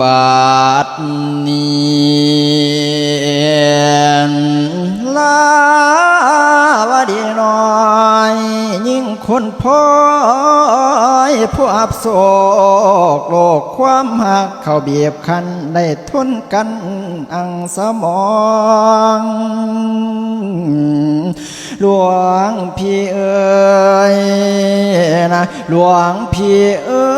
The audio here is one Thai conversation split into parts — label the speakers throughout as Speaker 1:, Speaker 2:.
Speaker 1: บาดนี้ลาวดีน้อย ยิ่งคนพ้อยผู้อับโศกโลกความหักเขาเบียบคันได้ทนกันอังสมองหลวงพี่เอ๋ยนะหลวงพี่เอ๋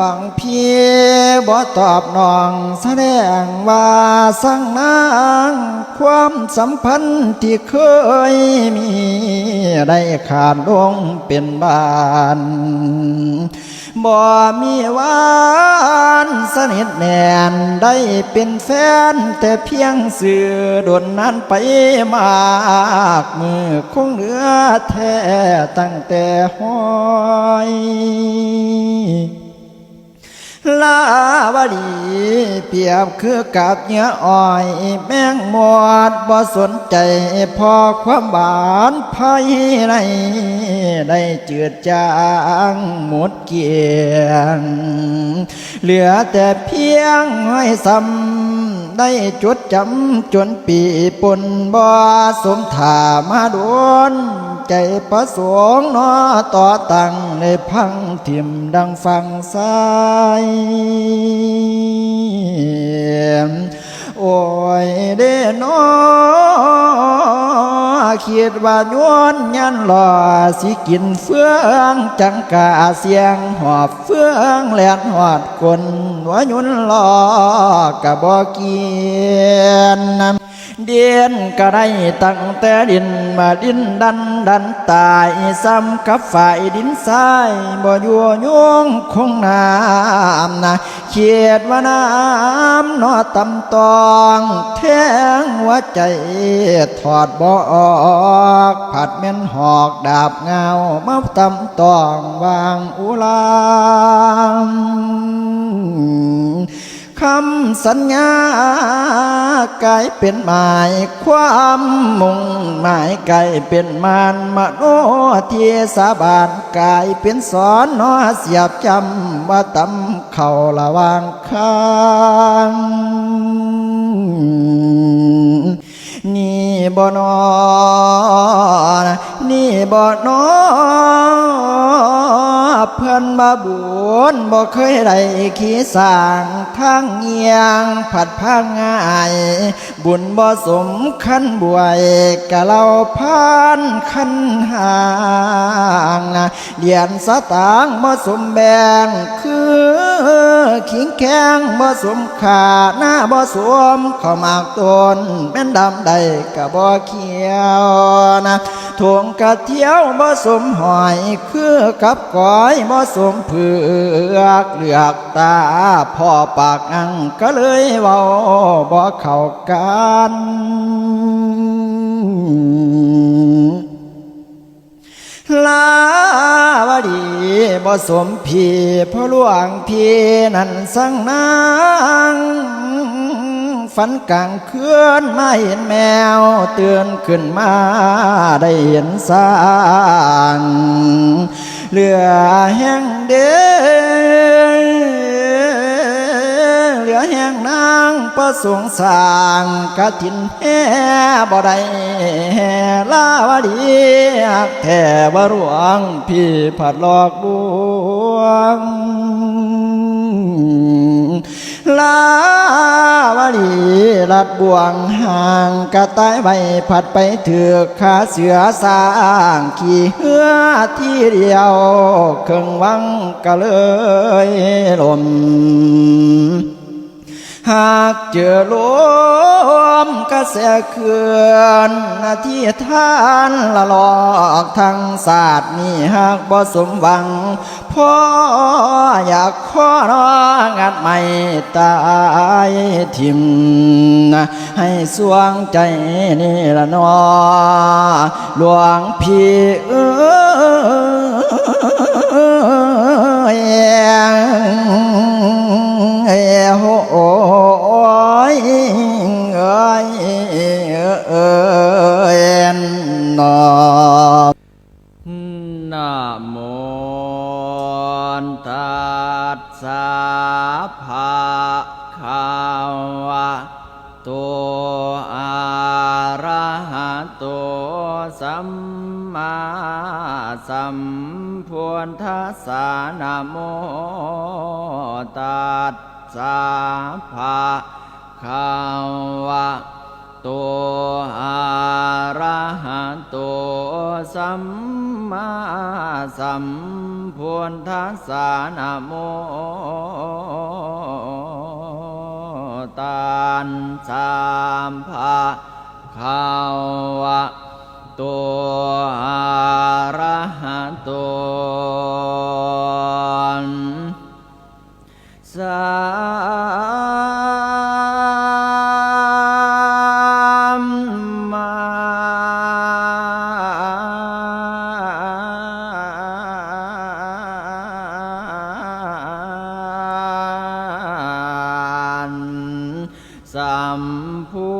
Speaker 1: วงพี่บ่ตอบน้องแสดงว่าสั่งนางความสัมพันธ์ที่เคยมีได้ขาดลงเป็นบานบ่มีวานสนิทแน่นได้เป็นแฟน แต่เพียงสื่อดนนั้นไปมากมือคงเหลือแท้ตั้งแต่ห้อย ลาวดีเปียบคือกับเนื้ออ้อย แมงมอดบ่สนใจพอความหวานภายในได้เจือจางหมดเกลียง เหลือแต่เพียงห้อยซ้ำ ได้จดจำจนปีปนบ่สมถามาโดนใจประสงค์นอต่อตังในพังทิมดังฟังซ้าย คิดว่าย้อนยันหล่อสิกินเฟืองจังกาเสียงหอบเฟืองแหลนหอดคนว่ายุนหล่อกะบ่เกียนนำ เดียนก็ได้ตั้งแต่ดินมาดินดันดันตายซ้ำกับฝ่ายดินทรายบ่ยู่ยุงคงน้ำนะเขียดว่าน้ำนอตำตองแทงหัวใจถอดบ่ออกผัดเม่นหอกดาบเงามาตำตองวางอุลาม คำสัญญากลายเป็นหมายความมุ่งหมายกลายเป็นมานมโนเทสาบานกลายเป็นสอนนอเสียบจำว่าตำเข่าระวางข้างนี่บ่นอนะนี่บ่นอ เพื่อนมาบุญบ่เคยได้ขี้สร้างทางเงียง ผัดพังง่าย บุญบ่สมคันบวยกะเราพานคันห่างเดียนสตางบ่สมแบงคือขิงแข้งบ่สมขาหน้าบ่สวมเข้ามากตนแม่นดำใดกะบ่เขียวนะ ทวงกะเที่ยวบ่สมหอยคือกับก้อยบ่สมเผือกเลือกตาพ่อปากอังก็เลยเว้าบ่เข้ากันลาวดีบ่สมพี่พ่อหลวงพี่นั่นสั่งนาง ฝันกลางคืนมาเห็นแมวเตือนขึ้นมาได้เห็นสางเหลือแห้งเด้เหลือแห้งนางประสงสางกะถินแห่บ่ได้แห่ลาวดีแท่บ่หลวงพี่ผัดหลอกลวง ลัดบ่วงห่างกระต่ายใบผัดไปเถือกขาเสือสร้างขี่เหือที่เดียวเครื่องวังก็เลยลม หากเจอลมกระแสเขื่อนนาทีท่านละหลอกทางศาสตร์นี่หากบ่สมหวัง พ่ออยากขอนองานใหม่ตายทิมนะให้สวงใจนี่ละนอหลวงพี่เอ้ย เอ้โหโอ้ยเอ้ยเอ้ยนอ
Speaker 2: นะโม
Speaker 1: ตัสสะภะคะวะโตอะระหะโตสัมมาสัมพุทธัสสะนะโมตัส สะภะคะวะโตอะระหะโตสัมมาสัมพุทธัสสะนะโมตันสามภะคะวะโตอะ สัมพุ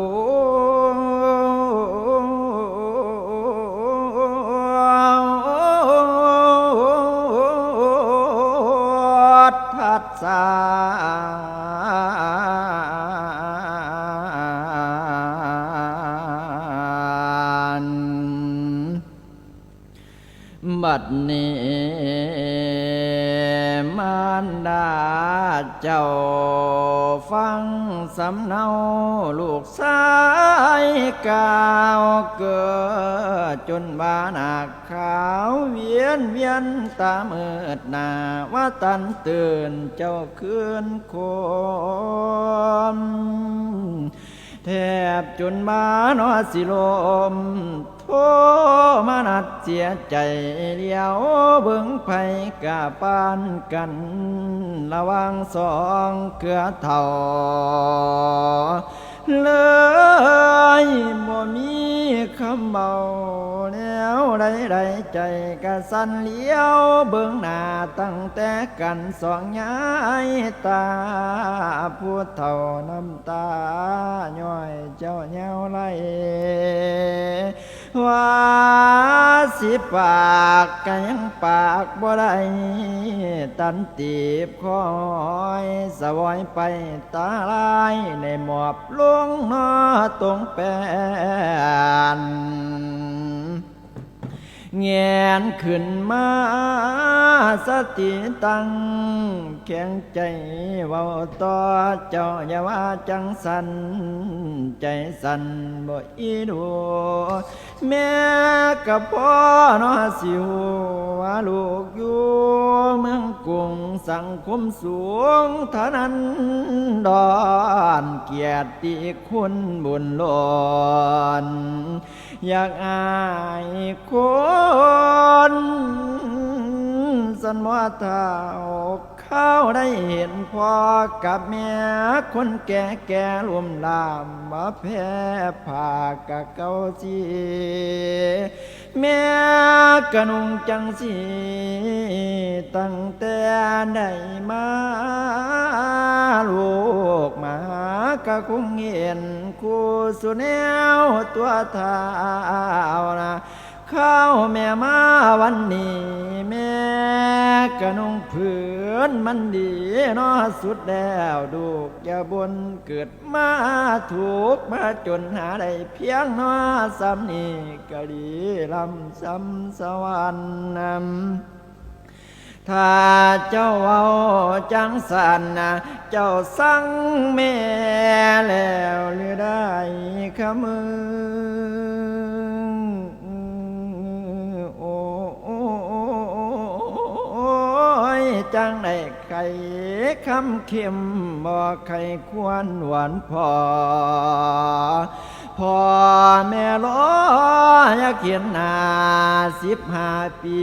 Speaker 1: ทธัสสะบัดนี้ เจ้าฟังสำเนาลูกสายกาวเกิดจนบานาขาวเวียนเวียนตาเมิดนาว่าตันตื่นเจ้าคืนคม ทบจนมานอสิลมโทมานัดเสียใจเลียวเบิ่งไผกะปานกัน ระวังสองเกือเท่า เลยบ่มีคำเบาแล้วไดใดๆใจกะสันเลี้ยวเบื้องหน้าตั้งแต่กันสองย้ายตาพูดเท่าน้ำตาย่อยเจ้าเย้าไหล ว่าสิปากก็ยังปากบ่ได้ตันตีบคอยสวอยไปตาลายในหมอบลวงนอตรงแปน แงนขึ้นมาสติตัง แข็งใจเว้าต่อเจ้าอย่าว่าจังสัน ใจสันบ่อีดูแม่กับพ่อนอสิวว่าลูกอยู่เมืองกรุงสังคมสูงเท่านั้นดอนเกียรติคุณบุญหลอน อยากอายคนสันว่าเท่าเข้าได้เห็นพ่อกับแม่คนแก่แก่รวมลามมาแพ้ผ่ากะเกาสีแม่กะนุงจังสีตั้งแต่ได้มา กะคงเห็นคู่สุแนวตัวเท้านะข้าวแม่มาวันนี้ แม่กะนงเพื่อนมันดีนอสุดแล้วดูกอย่าบนเกิดมาถูกมาจนหาได้เพียงนอสำนีกะดีลำสำสวรรค์นำ ถ้าเจ้าเอาจังสันนะเจ้าสั่งแม่แล้วหรือได้ขมือโอ้ยจังได้ไข่คำเข็มบ่ไข่ควรหวานพอพ่อแม่รออยากเขียนหนา สิบห้าปี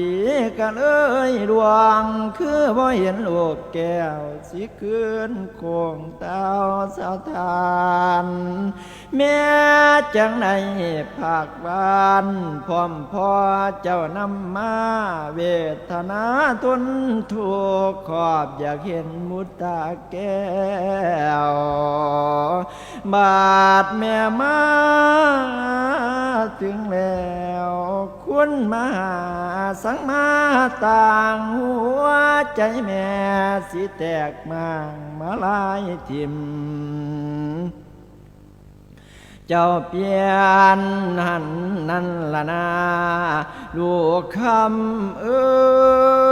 Speaker 1: ก็เลยดวง คือบ่เห็นลูกแก้ว สิคืนโคงเต้าสาทาน แม่จังในภาคบ้านพร้อมพ่อเจ้านำมา เวทนาทนทุกข์ขอบอยากเห็นมุตตาแก้ว บาดแม่มาถึงแล้ว คุณมหาสังมาต่างหัวใจแม่สิแตกมางมาลายทิม เจ้าเปลี่ยนหันนั่นละนาลูกคำเอ้ย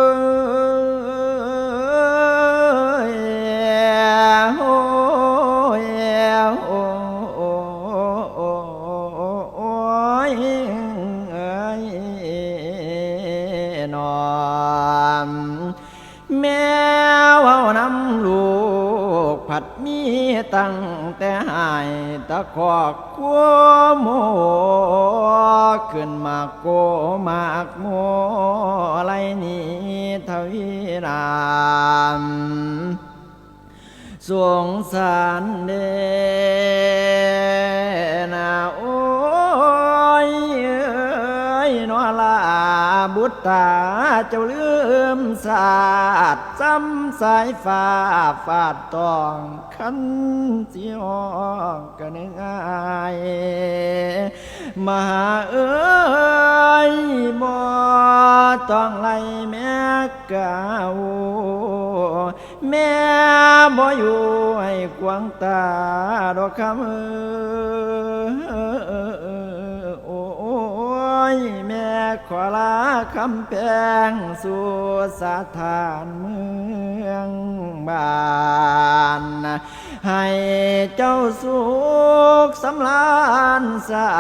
Speaker 1: ตั้งแต่หายตะขอกขัวโมขึ้นมาโกมากโมอะไรนี้ทวีรามสวงสารเดนาโอ บุตรตาเจ้าลืมศาสตร์ซ้ำสายฟ้าฟาดตองคันสิออกกันงอายมาเอ้ยบ่ต้องไล่แม่เก่าแม่บ่อยู่ให้กวางตาดอกคำเออโอ้ยแม่ขอลา คำแพงสู่สถานเมืองบ้านให้เจ้าสุขสำลานสร้า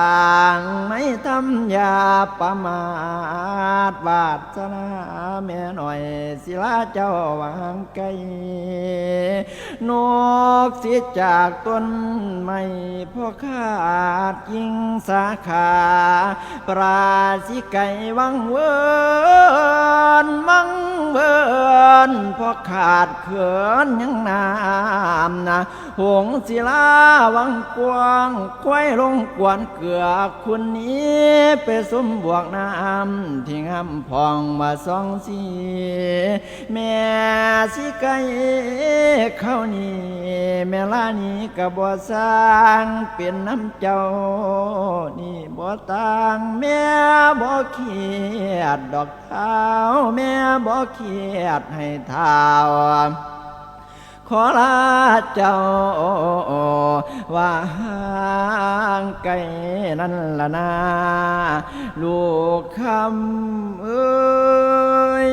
Speaker 1: งไม่ทำยาประมาทบาดสนาแม่หน่อยศิลาเจ้าวางไกลนกเสียจากต้นไม้พ่อขาดยิงสาขา ปราสิไก่วังเวินมังเวินพอขาดเขินยังนามนะหงศิลาวังกวางควายลงกวนเกลือคุณนี้ไปสมบวกน้ำที่งำพองมาสองสีแม่สิไก่เข้านี่แม่ลานี่กับ่สร้างเป็นน้ำเจ้านี่บ่ต่างแม่บ่เขียยดดอกเท้าแม่บอกเครียดให้เท้าขอลาเจ้าว่าห่างไกลนั่นละนาลูกคำเอ้ย